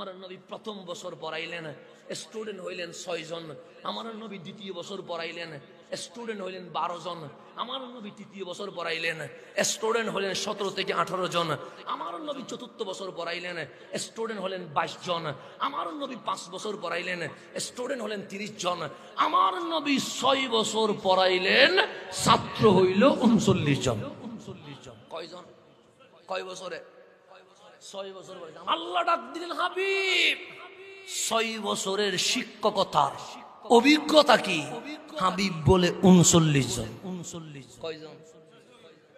আমার নবী প্রথম বছর পড়াইলেন স্টুডেন্ট হইলেন ছয় জন আমার নবী দ্বিতীয় বছর পড়াইলেন স্টুডেন্ট হইলেন বারো জন আমার নবী তৃতীয় বছর পড়াইলেন স্টুডেন্ট হলেন সতেরো থেকে আঠারো জন আমার নবী চতুর্থ বছর পড়াইলেন স্টুডেন্ট হলেন বাইশ জন আমার নবী পাঁচ বছর পড়াইলেন স্টুডেন্ট হলেন তিরিশ জন আমার নবী ছয় বছর পড়াইলেন, ছাত্র হইল উনচল্লিশ জন উনচল্লিশ জন কয়জন? কয় বছরে? ছয় বছর বয়স। আল্লাহ ডাক দিলেন, হাবিব, ছয় বছরের শিক্ষকতার অভিজ্ঞতা কি? হাবিব বলে উনচল্লিশ জন। উনচল্লিশ কয়জন?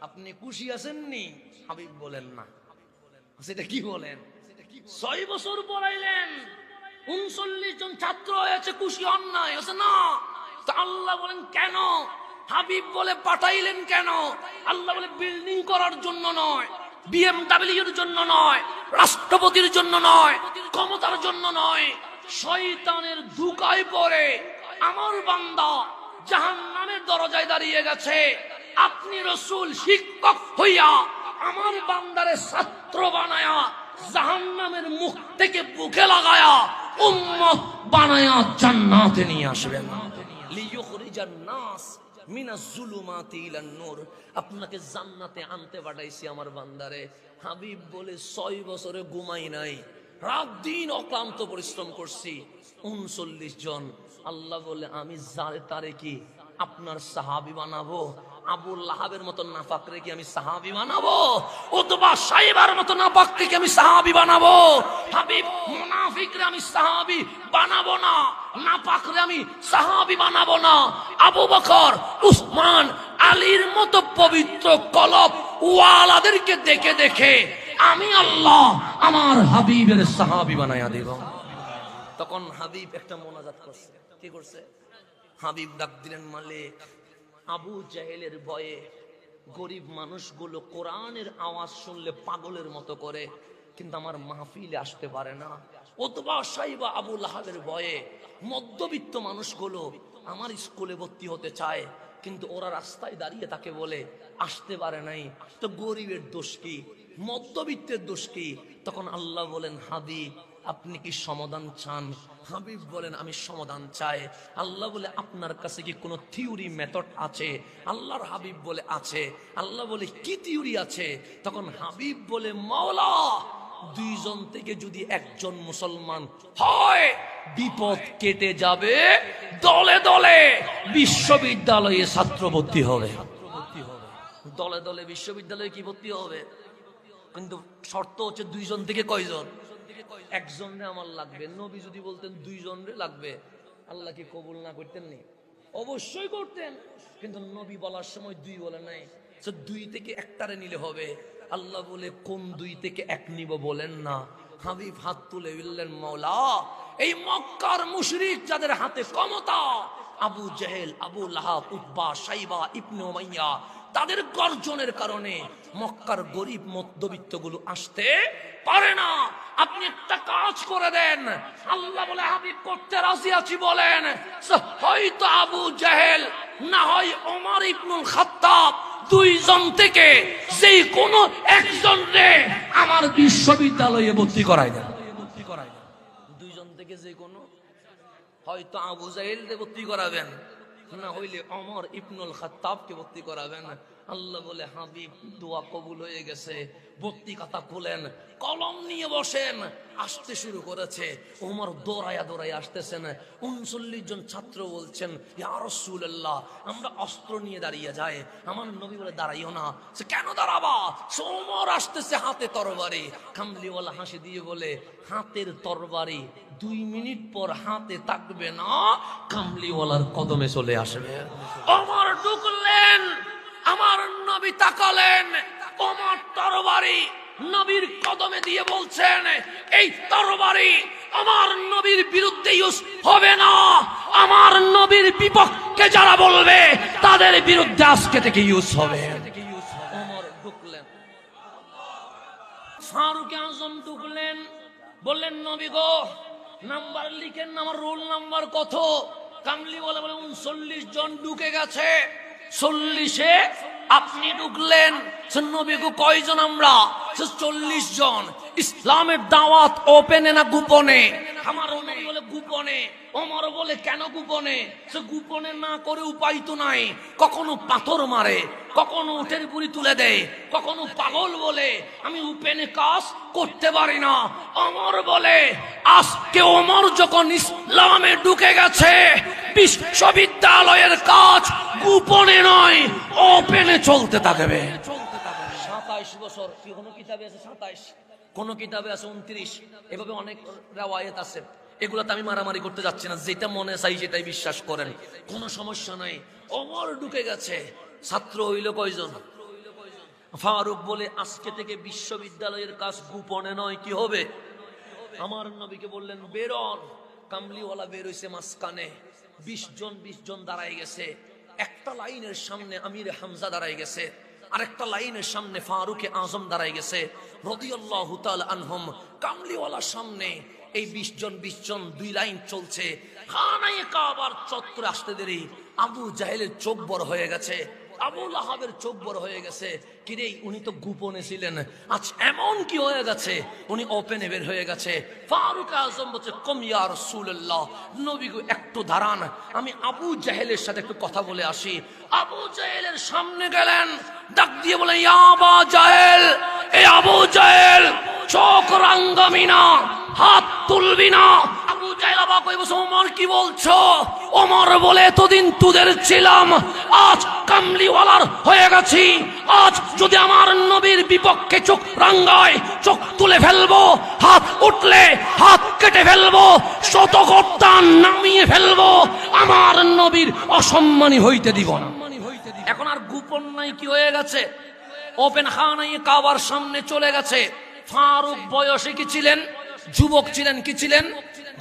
আপনি খুশি আছেননি? হাবিব বলেন না। সেটা কি বলেন? ছয় বছর পড়াইলেন, উনচল্লিশ জন ছাত্র হয়েছে, খুশি নাই আছে না? তা আল্লাহ বলেন, কেন? হাবিব বলে পাঠাইলেন কেন? আল্লাহ বলে বিল্ডিং করার জন্য নয়। বিএমডাব্লিউর জন্য নয়, রাষ্ট্রপতির জন্য নয়, ক্ষমতার জন্য নয়। শয়তানের দুকায় পড়ে আমার বান্দা জাহান নামের দরজায় দাঁড়িয়ে গেছে। আপনি রসুল, শিক্ষক হইয়া আমার বান্দারে ছাত্র বানায়া জাহান নামের মুখ থেকে বুকে লাগায়া উম্মত বানায়া জান্নাতে নিয়ে আসবেন। লিয়ুখরিজান নাস আপনাকে জান্নাতে আনতে পাঠাইছি আমার বান্দারে। হাবিব বলে, ছয় বছরে ঘুমাই নাই। রাত দিন অক্লান্ত পরিশ্রম করছি। উনচল্লিশ জন। আল্লাহ বলে, আমি তারে কি আপনার সাহাবি বানাবো? আবুল লাহাবের মতো নাফাক রেখে আমি সাহাবি বানাবো? অথবা সাইবার মতো নাফাক রেখে আমি সাহাবি বানাবো? হাবিব মুনাফিকরে আমি সাহাবি বানাবো না, নাপাকরে আমি সাহাবি বানাবো না। আবু বকর, উসমান, আলীর মতো পবিত্র কলব ওয়ালাদেরকে দেখে দেখে আমি আল্লাহ আমার হাবিবের সাহাবি বানায়া দেব। তখন হাবিব একটা মোনাজাত করছে। কি করছে? হাবিব ডাক দিলেন, মালিক, আবু জাহেলের ভয়ে গরিব মানুষগুলো কোরআনের আওয়াজ শুনলে পাগলের মতো করে কিন্তু আমার মাহফিলে আসতে পারে না। অথবা সাইবা আবু লাহাবের ভয়ে মধ্যবিত্ত মানুষগুলো আমার স্কুলে ভর্তি হতে চায়, কিন্তু ওরা রাস্তায় দাঁড়িয়ে তাকে বলে, আসতে পারে নাই। তো গরিবের দোষ কি? মধ্যবিত্তের দোষ কি? তখন আল্লাহ বলেন হাবিব আপনি কি সমাধান চান? হাবিব বলেন, আমি সমাধান চাই। আল্লাহ বলে, আপনার কাছে কি কোনো থিওরি মেথড আছে? আল্লাহর হাবিব বলে, আছে। আল্লাহ বলে, কি থিওরি আছে? তখন হাবিব বলে, মাওলা দুইজন থেকে যদি একজন মুসলমান হয়, বিপদ কেটে যাবে, দলে দলে বিশ্ববিদ্যালয়ে ছাত্র ভর্তি হবে। দলে দলে বিশ্ববিদ্যালয়ে কি ভর্তি হবে? কিন্তু শর্ত হচ্ছে দুইজন থেকে কয়জন? একজন রে আমার লাগবে। নবী যদি বলতেন দুইজন রে লাগবে, আল্লাহ কি কবুল না করতেন নি অবশ্যই করতেন। কিন্তু নবী বলার সময় দুই বলে নাই। দুই থেকে একটারে নিলে হবে। আল্লাহ বলে, কোন দুই থেকে এক নিব বলেন না। হাবিব হাত তুলে বললেন মৌলা এই মক্কার মুশরিক যাদের হাতে ক্ষমতা, আবু জেহেল, আবু লাহাব উব্বা সাইবা ইবনে উমাইয়া, তাদের গর্জনের কারণে মক্কার গরিব মধ্যবিত্তগুলো আসতে পারে না। আপনি একটা কাজ করে দেন। আল্লাহ বলে, হাবিব, করতে রাজি আছি, বলেন। হয়তো আবু জাহেল, না হয় ওমর ইবনুল খাত্তাব দুইজন থেকে যেই কোনো একজন রে আমার বিশ্ববিদ্যালয়ে ভর্তি করাই দেন। দুইজন থেকে যে কোনো হয়তো আবু জাহিল ভর্তি করাবেন। না হইলে অমর ইবনুল খাত্তাবকে ভর্তি করাবেন। আল্লাহ বলে, হাবিব, দোয়া কবুল হয়ে গেছে, ভর্তি খাতা খুলেন, কলম নিয়ে বসেন। আসতে শুরু করেছে। ওমর দৌড়াইয়া দৌড়াইয়া আসতেছেন। উনচল্লিশ জন ছাত্র বলছেন, ইয়া রাসূলুল্লাহ, আমরা অস্ত্র নিয়ে দাঁড়িয়ে যাই। আমার নবী বলে, দাঁড়াইও না। সে, কেন দাঁড়াবা? সে ওমর আসতেছে হাতে তরবারি। কামলিওয়ালা হাসি দিয়ে বলে, হাতের তরবারি দুই মিনিট পর হাতে থাকবে না কামলিওয়ালার কদমে চলে আসবে। ওমর ঢুকলেন আমার নবী তাকালেন ওমর তরবারি নবীর কদমে দিয়ে বলছেন এই তরবারি আমার নবীর বিরুদ্ধে ইউজ হবে না। আমার নবীর বিপক্ষে যারা বলবে তাদের বিরুদ্ধে আজকে থেকে ইউজ হবে। ফারুক আজম ঢুকলেন বললেন নবী গো নাম্বার লিখেন আমার রোল নাম্বার কত? কামলি বলে বলে উনচল্লিশ জন ঢুকে গেছে। চল্লিশে আপনি ঢুকলেন। নবীগু কয়জন আমরা? চল্লিশ জন। ইসলামের দাওয়াত ওপেনে না গোপনে? আমার গোপনে? ওমর বলে, কেন গোপনে? সে গোপনে না করে উপায় তো নাই। কখনো পাথর মারে, কখনো উঠের পুরি তুলে দেয়, কখনো পাগল বলে, আমি উপেনে কাজ করতে পারি না। অমর বলে, আজকে অমর যখন ইসলামে ঢুকে গেছে, বিশ্ববিদ্যালয়ের কাজ গোপনে নয়, ওপেনে চলতে থাকবে। সাতাইশ বছর, কি, কোনো কিতাবে আছে সাতাইশ? কোন কিতাবে আছে উনত্রিশ? এভাবে অনেক রেওয়ায়ত আছে। এগুলোতে আমি মারামারি করতে যাচ্ছি না। যেটা মনে চাই সেটাই বিশ্বাস করেন। কোনো সমস্যা নাই। অমর ঢুকে গেছে। ছাত্র হইল কয়জন? ফারুক বলে, আজকে থেকে বিশ্ববিদ্যালয়ের কাজ গোপনে নয়, কি হবে? আমার নবীকে বললেন, বেরন। কামলিওয়ালা বের হইছে মাঝখানে। বিশ জন বিশ জন দাঁড়ায় গেছে। একটা লাইনের সামনে আমির হামজা দাঁড়ায় গেছে। আরেকটা লাইনের সামনে ফারুকে আজম দাঁড়াই গেছে। রদিয়াল্লাহু আনহুম। কামলিওয়ালার সামনে এই বিশ জন বিশ জন, দুই লাইন চলছে। খানায় চত্বরে আসতে দেরি। আবু জাহেলের চোখ বড় হয়ে গেছে। চোখ বড় হয়ে গেছে। কিরে, উনি তো হয়ে গেছে? উনি হয়ে গেছে। ফারুক আজম বলছে একটু দাঁড়ান। আমি আবু জাহেলের সাথে একটু কথা বলে আসি। আবু জাহেলের সামনে গেলেন। ডাক দিয়ে বলে জাহেল, এ আবু জাহেল চোখ রাঙ্গামি না হাত তুলবি না কি বলছো? ওমর বলে এতদিন তোদের ছিলাম, আজ কামলিওয়ালার হয়ে গেছি। আজ যদি আমার নবীর বিপক্ষে চোখ রাঙ্গায়, চোখ তুলে ফেলব, হাত উঠলে হাত কেটে ফেলব শত গর্দান নামিয়ে ফেলব, আমার নবীর অসম্মানী হইতে দিব না। এখন আর গোপন নাই কি হয়ে গেছে? ওপেন খানাই কাবার সামনে চলে গেছে। ফারুক বয়সে কি ছিলেন? যুবক ছিলেন কি ছিলেন?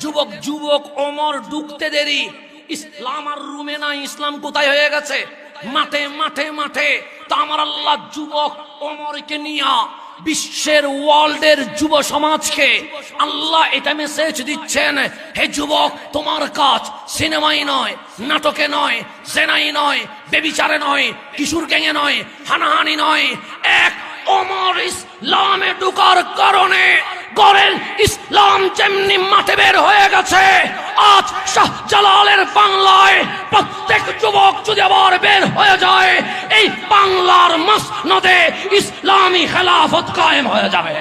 যুবক যুবক অমর ঢুকতে দেরি। ইসলাম আর রুমে নাই, ইসলাম কোথায় হয়ে গেছে? মাঠে মাঠে মাঠে। তা আমার আল্লাহ যুবক, ওমরকে নিয়া বিশ্বের ওয়ার্ল্ডের যুব সমাজকে আল্লাহ এটা মেসেজ দিচ্ছেন, হে যুবক, তোমার কাজ সিনেমাই নয়, নাটকে নয়, জেনাই নয়, বেবিচারে নয়, কিশোর গ্যাংয়ে নয়, হানাহানি নয়, এক ওমর ইসলামে ঢুকার কারণে করেন ইসলাম যেমনি মাঠে বের হয়ে গেছে, আজ শাহ জালালের বাংলায় প্রত্যেক যুবক যদি আবার বের হয়ে যায়, এই বাংলার মসনদে ইসলামী খেলাফত কায়েম হয়ে যাবে।